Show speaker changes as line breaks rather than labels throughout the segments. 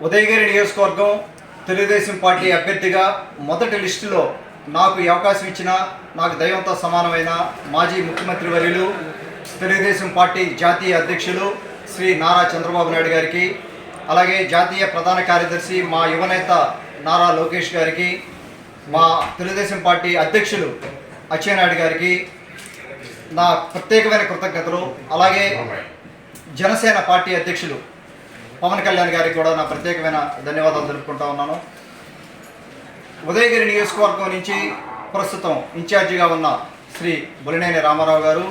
ఉదయగిరి నియోజకవర్గం తెలుగుదేశం పార్టీ అభ్యర్థిగా మొదటి లిస్టులో నాకు అవకాశం ఇచ్చిన నాకు దైవంతో సమానమైన మాజీ ముఖ్యమంత్రి వర్యులు తెలుగుదేశం పార్టీ జాతీయ అధ్యక్షులు శ్రీ నారా చంద్రబాబు నాయుడు గారికి అలాగే జాతీయ ప్రధాన కార్యదర్శి మా యువనేత నారా లోకేష్ గారికి మా తెలుగుదేశం పార్టీ అధ్యక్షులు అచ్చెన్నాయుడు గారికి నా ప్రత్యేకమైన కృతజ్ఞతలు అలాగే జనసేన పార్టీ అధ్యక్షులు పవన్ కళ్యాణ్ గారికి కూడా నా ప్రత్యేకమైన ధన్యవాదాలు జరుపుకుంటా ఉన్నాను. ఉదయగిరి నియోజకవర్గం నుంచి ప్రస్తుతం ఇన్ఛార్జిగా ఉన్న శ్రీ బొలినేని రామారావు గారు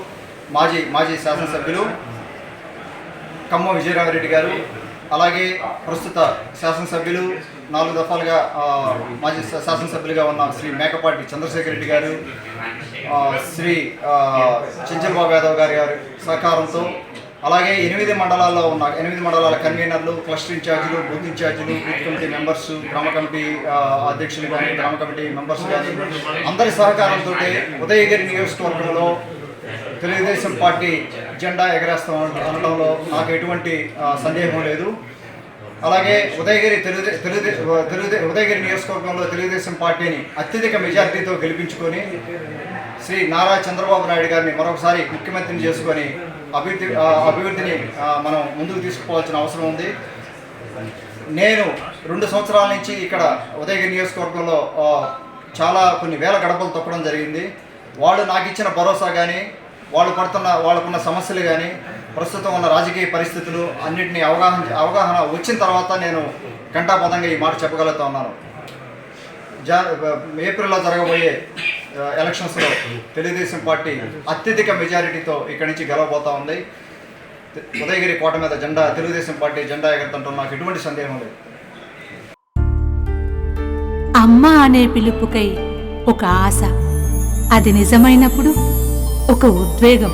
మాజీ మాజీ శాసనసభ్యులు కమ్మ విజయరామరెడ్డి గారు అలాగే ప్రస్తుత శాసనసభ్యులు నాలుగు దఫాలుగా మాజీ శాసనసభ్యులుగా ఉన్న శ్రీ మేకపాటి చంద్రశేఖర్ రెడ్డి గారు శ్రీ ఆ, యాదవ్ గారి గారి సహకారంతో అలాగే ఎనిమిది మండలాల్లో ఉన్న ఎనిమిది మండలాల కన్వీనర్లు క్లస్టర్ ఇన్ఛార్జీలు బూత్ ఇన్ఛార్జీలు బూత్ కమిటీ మెంబర్స్ గ్రామ కమిటీ అధ్యక్షులు కానీ గ్రామ కమిటీ మెంబర్స్ కానీ అందరి సహకారంతో ఉదయగిరి నియోజకవర్గంలో తెలుగుదేశం పార్టీ జెండా ఎగరేస్తాం అనడంలో నాకు ఎటువంటి సందేహం లేదు. అలాగే ఉదయగిరి తెలుగుదేశం తెలుగుదే ఉదయగిరి నియోజకవర్గంలో తెలుగుదేశం పార్టీని అత్యధిక మెజార్టీతో గెలిపించుకొని శ్రీ నారా చంద్రబాబు నాయుడు గారిని మరొకసారి ముఖ్యమంత్రిని చేసుకొని అభివృద్ధి అభివృద్ధిని మనం ముందుకు తీసుకుపోవాల్సిన అవసరం ఉంది. నేను రెండు సంవత్సరాల నుంచి ఇక్కడ ఉదయగిరి నియోజకవర్గంలో చాలా కొన్ని వేల గడపలు తొక్కడం జరిగింది. వాళ్ళు నాకు ఇచ్చిన భరోసా కానీ వాళ్ళు పడుతున్న వాళ్ళకున్న సమస్యలు కానీ ప్రస్తుతం ఉన్న రాజకీయ పరిస్థితులు అన్నింటినీ అవగాహన అవగాహన వచ్చిన తర్వాత నేను ఘంటాపదంగా ఈ మాట చెప్పగలుగుతా ఉన్నాను. జా ఏప్రిల్లో జరగబోయే ఎలక్షన్స్లో తెలుగుదేశం పార్టీ అత్యధిక మెజారిటీతో ఇక్కడి నుంచి గెలవబోతా ఉంది. ఉదయగిరి కోట మీద జెండా తెలుగుదేశం పార్టీ జెండా ఎగరతంటాం నాకు ఎటువంటి సందేహం లేదు.
అమ్మ అనే పిలుపుకై ఒక ఆశ. అది నిజమైనప్పుడు ఒక ఉద్వేగం.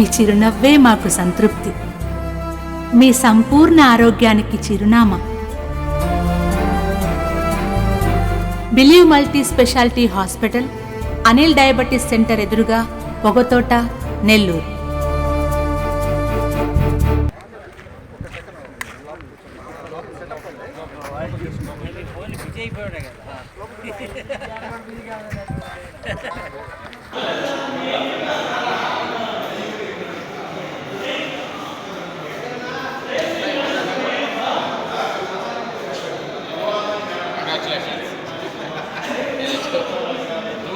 మీ చిరునవ్వే మాకు సంతృప్తి. మీ సంపూర్ణ ఆరోగ్యానికి చిరునామా. Believe multi speciality hospital Anil diabetes centre ఎదురుగా పొగతోట నెల్లూరు.
విజయ్